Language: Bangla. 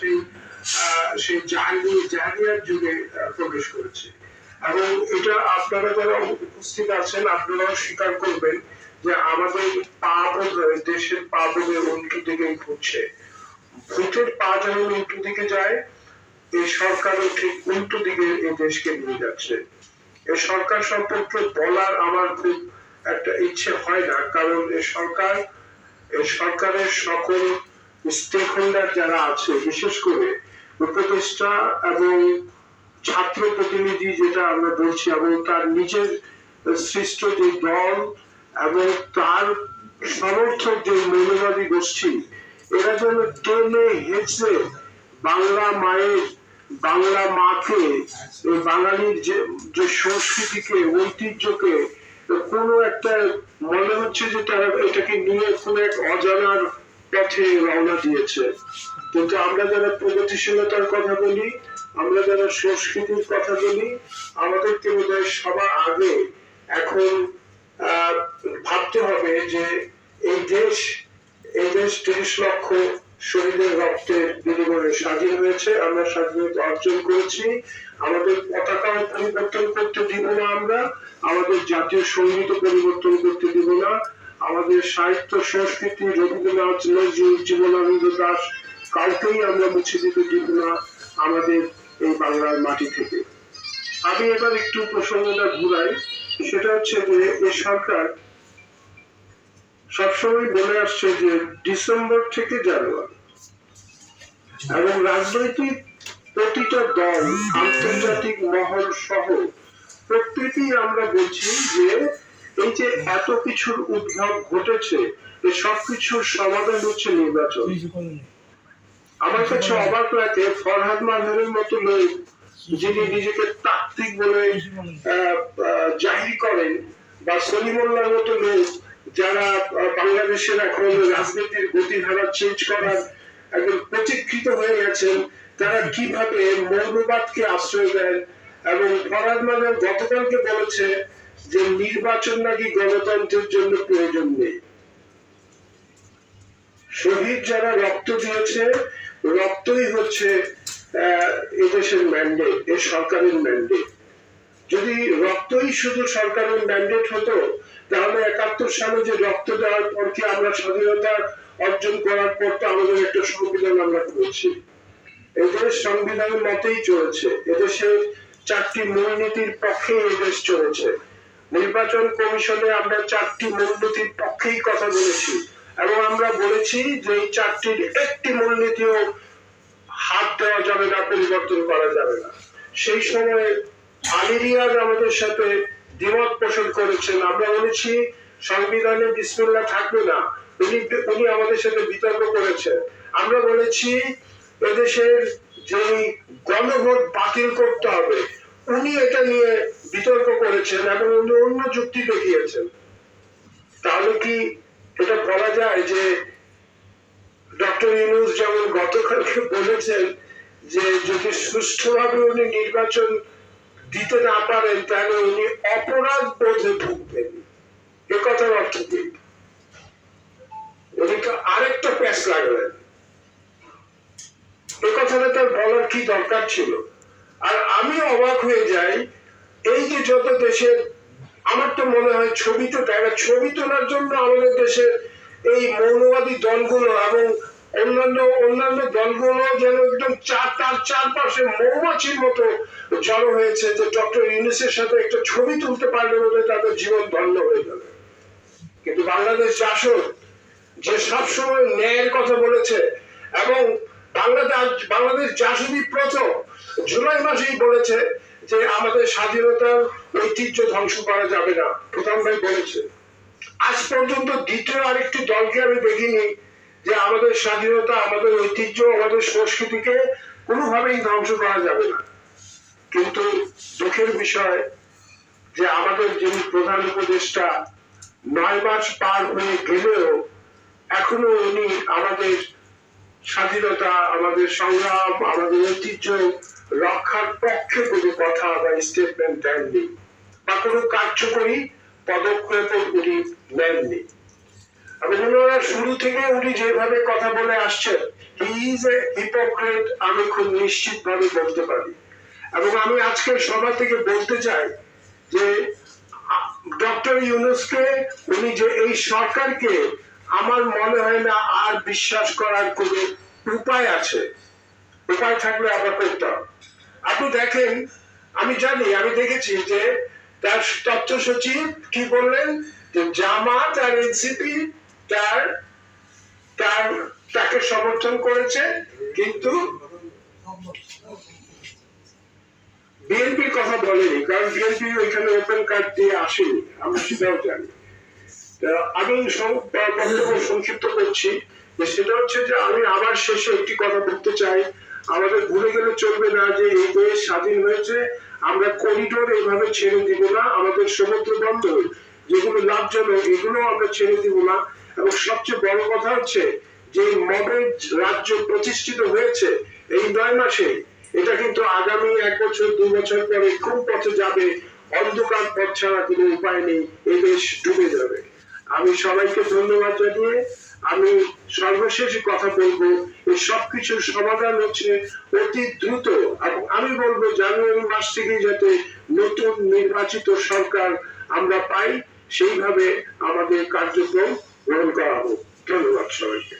সেই সেই জাহানি জাহানিয়ার যুগে প্রবেশ করেছে। এবং এটা আপনারা যারা উপস্থিত আছেন, আপনারাও স্বীকার করবেন যে আমাদের পা দেশের পা উল্টো দিকেই ঘুরছে। ভূতের পা যেমন উল্টো দিকে যায়, এই সরকারও ঠিক উল্টো দিকে এই দেশকে নিয়ে যাচ্ছে। এই সরকার সম্পর্কে বলার আমার খুব একটা ইচ্ছে হয় না, কারণ এই সরকার, এই সরকারের সকল স্টেক হোল্ডার যারা আছে, বিশেষ করে উপদেষ্টা এবং ছাত্র প্রতিনিধি যেটা আমরা বলছি, এবং তার নিজের সৃষ্ট যে দল এবং তার সমর্থক যে মৌলবাদী গোষ্ঠী, এরা যেন টেনে হেঁচড়ে বাংলা মায়ের, বাংলা মাকে বাঙালির যে যে সংস্কৃতিকে, ঐতিহ্যকে, কোনো একটা মনে হচ্ছে যে তারা এটাকে নিয়ে কোনো এক অজানার পথে রওনা দিয়েছে। কিন্তু আমরা যারা প্রগতিশীলতার কথা বলি, আমরা যারা সংস্কৃতির কথা বলি আমাদেরকে বোধ সবার আগে এখন ভাবতে হবে যে এই দেশ এই দেশ তিরিশ লক্ষ শহীদের রক্তের বিনিময়ে স্বাধীন হয়েছে। আমরা স্বাধীনতা অর্জন করেছি। আমাদের পতাকা পরিবর্তন করতে দিব না আমরা। আমাদের জাতীয় সংগীত পরিবর্তন করতে দিব না। আমাদের সাহিত্য সংস্কৃতি রবীন্দ্রনাথ নজরুল জীবনানন্দ দাস কাউকেই আমরা মুছে দিতে দিব না আমাদের এই বাংলার মাটি থেকে। আমি এবার একটু প্রসঙ্গটা ঘুরাই। সেটা হচ্ছে যে এই সরকার সবসময় বলে আসছে যে ডিসেম্বর থেকে জানুয়ারি। এবং রাজনৈতিক প্রতিটা দল, আন্তর্জাতিক মহল সহ প্রত্যেকেই আমরা বলছি যে এই যে এত কিছুর উদ্ভব ঘটেছে এই সব কিছুর সমাধান হচ্ছে নির্বাচন। আমার কাছে অবাক লাগে ফরহাদ মাহমুদের মতো লোক যিনি নিজেকে তাত্ত্বিক বলে জাহির করেন বা সলিমুল্লার মতো লোক যারা বাংলাদেশের এখন রাজনীতির গতিধারা চেঞ্জ করার একদম প্রতিকৃত হয়ে গেছেন তারা কীভাবে মৌলবাদকে আশ্রয় দেন এবং ফরহাদ মাহমুদ গতকালকে বলেছে যে নির্বাচন নাকি গণতন্ত্রের জন্য প্রয়োজন নেই। শহীদ যারা রক্ত দিয়েছে, রক্তই হচ্ছে এদেশের ম্যান্ডেট এ সরকারের ম্যান্ডেট যদি রক্তই শুধু সরকারের ম্যান্ডেট হতো, তাহলে একাত্তর সালে যে রক্ত দেওয়ার পর কি আমরা স্বাধীনতা অর্জন করার পর তো আমাদের একটা সংবিধান আমরা করেছি? এদেশ সংবিধানের মতেই চলেছে। এদেশের চারটি মূলনীতির পক্ষে এদেশ চলেছে। নির্বাচন কমিশনে আমরা চারটি মূলনীতির পক্ষেই কথা বলেছি এবং আমরা বলেছি যে এই চারটির একটি মূলনীতিও হাত দেওয়া যাবে না, পরিবর্তন করা যাবে না। সেই সময় আলী রিয়াজ আমাদের সাথে দ্বিমত পোষণ করেছেন। আমরা বলেছি, সংবিধানে বিসমিল্লাহ থাকবে না। উনি উনি আমাদের সাথে বিতর্ক করেছেন। আমরা বলেছি, এদেশের যে গণভোট বাতিল করতে হবে উনি এটা নিয়ে বিতর্ক করেছেন এবং উনি অন্য যুক্তি দেখিয়েছেন। তাহলে কি এটা বলা যায় যে ডক্টর ইউনুস যেমন গতকালকে বলেছেন যে যদি সুষ্ঠুভাবে উনি নির্বাচন দিতে না পারেন, তাহলে উনি অপরাধ বোধে ভুগবেন। এ কথার অর্থ কি? উনি তো আরেকটা প্যাস লাগলেন। এ কথাটা তার বলার কি দরকার ছিল? আর আমি অবাক হয়ে যাই। এই যে যত দেশের, আমার তো মনে হয় ছবি তো তারা ছবি তোলার জন্য আমাদের দেশের এই মৌলবাদী দলগুলো এবং অন্যান্য অন্যান্য দলগুলো যেন একদম চার, তার চারপাশে মৌমাছির মতো জড়ো হয়েছে যে ডক্টর ইউনিসের সাথে একটা ছবি তুলতে পারলে বলে তাদের জীবন ধন্য হয়ে যাবে কিন্তু বাংলাদেশ জাসদ যে সবসময় ন্যায়ের কথা বলেছে এবং বাংলাদেশ বাংলাদেশ জাসদি প্রথম জুলাই মাসেই বলেছে যে আমাদের স্বাধীনতার ঐতিহ্য ধ্বংস করা যাবে না, প্রধান ভাই বলেছে। আজ পর্যন্ত দ্বিতীয় আরেকটি দলকে আমি দেখিনি যে আমাদের স্বাধীনতা, আমাদের ঐতিহ্য, আমাদের সংস্কৃতিকে কোনোভাবেই ধ্বংস করা যাবে না। কিন্তু দুঃখের বিষয় যে আমাদের যিনি প্রধান উপদেষ্টা নয় মাস পার হয়ে গেলেও এখনও উনি আমাদের স্বাধীনতা, আমাদের সংগ্রাম, আমাদের ঐতিহ্য রক্ষার পক্ষে কোনো কথা বা স্টেটমেন্ট দেননি বা কোনো কার্যকরী পদক্ষেপ উনি নেননি। এবং ওনারা শুরু থেকে উনি যেভাবে কথা বলে আসছেন হি ইজ এ হিপোক্রেট আমি খুব নিশ্চিত ভাবে বলতে পারি। এবং আমি আজকের সভা থেকে বলতে চাই যে, ডক্টর ইউনুসকে, উনি যে এই সরকারকে, আমার মনে হয় না আর বিশ্বাস করার কোনো উপায় আছে। উপায় থাকলে আমরা করতাম আপনি দেখেন, আমি জানি, আমি দেখেছি যে তার তথ্য সচিব কি বললেন? যে জামাত আর এনসিপি তার তার, তাকে সমর্থন করেছে, কিন্তু বিএনপির কথা বলেনি, কারণ বিএনপি ওইখানে ওপেন কার্ড দিয়ে আসেনি, আমরা সেটাও জানি। আমি বক্তব্য সংক্ষিপ্ত করছি সেটা হচ্ছে যে আমি আবার শেষে একটি কথা বলতে চাই। আমাদের ভুলে গেলে চলবে না যে এই দেশ স্বাধীন হয়েছে, আমরা করিডোর এইভাবে ছেড়ে দিব না, আমাদের সমুদ্র বন্দর যেগুলো লাভজনক, এগুলো আমরা ছেড়ে দিব না। এবং সবচেয়ে বড় কথা হচ্ছে, যে মবের রাজ্য প্রতিষ্ঠিত হয়েছে এই নয় মাসে, এটা কিন্তু আগামী এক বছর, দু বছর পরে কোন পথে যাবে, অন্ধকার পথ ছাড়া কোনো উপায় নেই এই দেশ ডুবে যাবে। আমি সবাইকে ধন্যবাদ জানিয়ে আমি সর্বশেষ কথা বলব, এই সবকিছুর সমাধান হচ্ছে অতি দ্রুত। এবং আমি বলব, জানুয়ারি মাস থেকে যাতে নতুন নির্বাচিত সরকার আমরা পাই, সেইভাবে আমাদের কার্যক্রম গ্রহণ করা হোক। ধন্যবাদ সবাইকে।